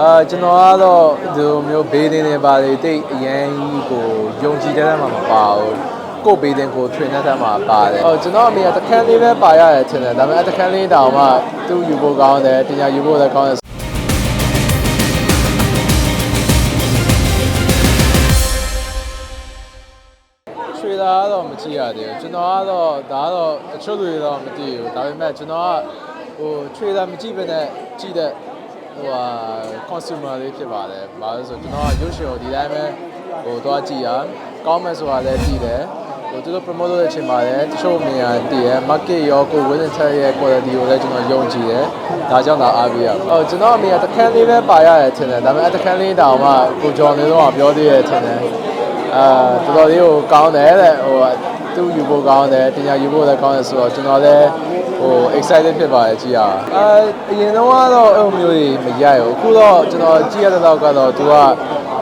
အာကျွန်တော်ကတော့ဒီလိုမျိုးဘေးတင်တွေပါလေတိတ်အရင်ကြီးကိုယုံကြည်တဲ့မှာမပါဘူးကို့ဘေးတင်ကိုထွင်တဲ့မှာပါတယ်ဟောကျွန်တော်အမေကတခန်းလေးပဲပါရတယ်ထင်တယ်ဒါပေမဲ့အတခန်းလေးတောင်မှသူ့ယူဖို့ကောင်းတယ်ပညာယူဖို့လည်းကောင်းတယ်ရွှေသားကတော့မကြည့်ရသေးဘူးကျွန်တော်ကတော့ဒါကတော့တချို့လူတွေတော့မသိဘူးဒါပေမဲ့ကျွန်တော်ကဟိုရွှေသားမကြည့်ဘဲနဲ့ကြည့်တဲ့ ဟိုဟာ consumer လေးဖြစ်ပါတယ်ဘာလို့လဲဆိုတော့ကျွန်တော်ကရုပ်ရှင်ကိုဒီတိုင်းပဲဟိုသွားကြည့်ရကောင်းမယ်ဆိုတာလည်းကြည့်တယ်ဟိုသူတို့ promote လုပ်တဲ့အချိန်မှာလည်းတချို့မြင်ရတည်ရ market ရောကို winning tag ရဲ့ quality ကိုလည်းကျွန်တော်ယုံကြည်တယ်ဒါကြောင့်ဒါအားပေးရဟိုကျွန်တော်အမေကတခန်းလေးပဲပါရတယ်ထင်တယ်ဒါပေမဲ့အတခန်းလေးတောင်မှကိုကျော်နေတော့ပြောသေးတယ်ထင်တယ်အာတော်တော်လေးကိုကောင်းတယ်တဲ့ဟိုသူ့ယူဖို့ကောင်းတယ်ပညာယူဖို့လည်းကောင်းတယ်ဆိုတော့ကျွန်တော်လည်း ဟို excited ဖြစ်ပါတယ်ကြည့်ရအောင်အာအရင်တော့ကတော့အဲ့လိုမျိုးတွေမရရဘူးအခုတော့ကျွန်တော်ကြည့်ရတဲ့တော့ကတော့သူက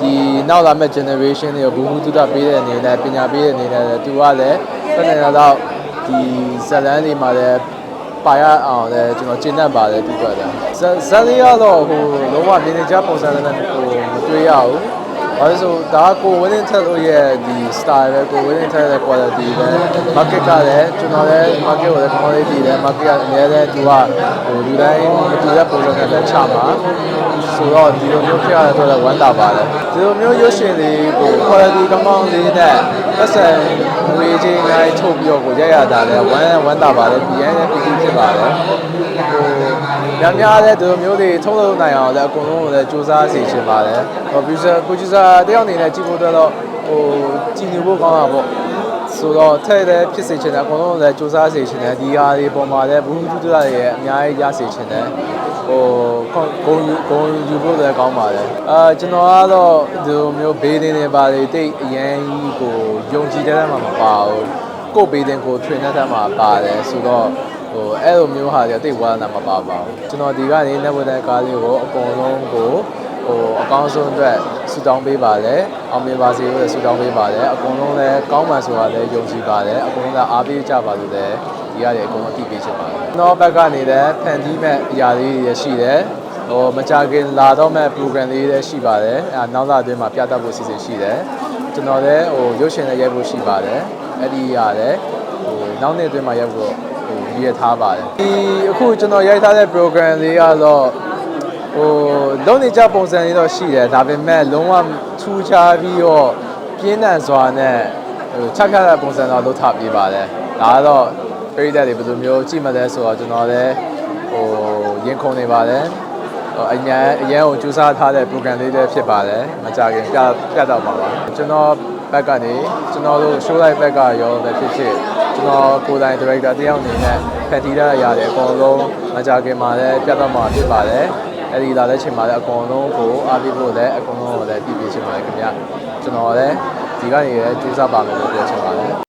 ဒီနောက်လာမဲ့ generation တွေကိုဘူဘူးတုဒပေးတဲ့အနေနဲ့ပညာပေးတဲ့အနေနဲ့သူကလည်းပြည်နေတာတော့ဒီဇလန်းလေးမှာလည်းပါရအောင်လည်းကျွန်တော်ကျင့်တတ်ပါတယ်သူကလည်းဇဇန်လေးကတော့ဟိုလုံးဝမြင်နေကြပုံစံနဲ့ဟိုမတွေ့ရဘူး ဘာလို့ဆိုဒါကကို winning test လို့ရဲ့ဒီ style ပဲကို winning test ရဲ့ quality ပဲ market ကလည်းကျွန်တော်လည်း market ကိုလည်း quality တယ် market ကအများနဲ့သူကဟိုဒီတိုင်းမတူတဲ့ပုံစံနဲ့ပဲချမှာဆိုတော့ဒီလိုမျိုးဖြစ်ရတဲ့အတွက်လည်းဝမ်းသာပါတယ်ဒီလိုမျိုးရွှေရှင်လေးကို quality ကောင်းကောင်းလေးနဲ့ပတ်စံငွေချင်းတိုင်းထုတ်ပြီးတော့ကိုရရတာလည်းဝမ်းဝမ်းသာပါတယ်ဒီရန်လည်းပြည်ပြီးဖြစ်ပါတယ်ဟို များများလည်းဒီလိုမျိုးတွေထုံးလုံးနိုင်အောင်လည်းအကုန်လုံးကိုလည်းစူးစမ်းစီချင်ပါတယ် producer producer တယောက်အနေနဲ့ကြည့်ဖို့အတွက်တော့ဟိုကြည်ညိုဖို့ကောင်းတာပေါ့ဆိုတော့ထည့်လည်းဖြစ်စေချင်တယ်အကုန်လုံးလည်းစူးစမ်းစေချင်တယ်ဒီဟာတွေပုံမှာလည်းဘူးတူတူတွေရဲ့အများကြီးရစေချင်တယ်ဟိုဂုံယူဂုံယူဖို့လည်းကောင်းပါတယ်အာကျွန်တော်ကတော့ဒီလိုမျိုးဘေးတင်တွေပါလေတိတ်အရင်ကြီးကိုယုံကြည်တဲ့မှာမပါဘူးကို့ဘေးတင်ကိုထွင်တဲ့မှာပါတယ်ဆိုတော့ ဟိုအဲ့လိုမျိုးဟာတွေတိတ်ဝါနာမပါပါဘူးကျွန်တော်ဒီကနေ network ကားလေးကိုအကုန်လုံးကိုဟိုအကောင်းဆုံးအတွက်ဆူတောင်းပေးပါလေအောင်မြင်ပါစေလို့ဆူတောင်းပေးပါလေအကုန်လုံးလည်းကောင်းမှန်ဆိုတာလည်းယုံကြည်ပါလေအကုန်လုံးလည်းအားပေးကြပါလို့လည်းဒီရတယ်အကုန်လုံးတည်ပေးချင်ပါတယ်ကျွန်တော်ဘက်ကနေလည်းဖန်တီးမဲ့အရာလေးတွေရှိတယ်ဟိုမကြခင်လာတော့မဲ့ program လေးတွေရှိပါတယ်အဲနောက်လာအတွင်းမှာပြသဖို့စီစဉ်ရှိတယ်ကျွန်တော်လည်းဟိုရုပ်ရှင်လည်းရိုက်ဖို့ရှိပါတယ်အဲ့ဒီရတယ်ဟိုနောက်နှစ်အတွင်းမှာရိုက်ဖို့ဟို ရည်ထားပါတယ်ဒီအခုကျွန်တော်ရိုက်ထားတဲ့ program လေးကတော့ဟိုလုံးနေကြပုံစံလေးတော့ရှိတယ်ဒါပေမဲ့လုံးဝထူးခြားပြီးတော့ပြင်းထန်စွာနဲ့ဟိုချက်ခတ်တဲ့ပုံစံတော့လုပ်ထားပြပါတယ်ဒါကတော့ပြည်သက်တွေဘယ်လိုမျိုးကြည့်မလဲဆိုတော့ကျွန်တော်လည်းဟိုရင်ခုန်နေပါတယ်ဟို အញ្ញံအရန်ကိုကြိုးစားထားတဲ့ program လေးတွေဖြစ်ပါတယ်မကြခင်ပြပြတော့ပါပါကျွန်တော်ဘက်ကနေကျွန်တော်တို့ show live ဘက်ကရောပဲဖြစ်ဖြစ်ကျွန်တော်ကိုယ်တိုင် director တယောက်အနေနဲ့ဖန်တီးရရတဲ့အကုန်လုံးမကြခင်မှာလည်းပြတော့မှာဖြစ်ပါတယ်အဲ့ဒီလာတဲ့ချိန်မှာလည်းအကုန်လုံးကိုအားပေးဖို့လည်းအကုန်လုံးကိုလည်းပြည့်ပြည့်ချင်ပါတယ်ခင်ဗျကျွန်တော်လည်းဒီကနေလည်းကြိုးစားပါမယ်လို့ပြောချင်ပါတယ်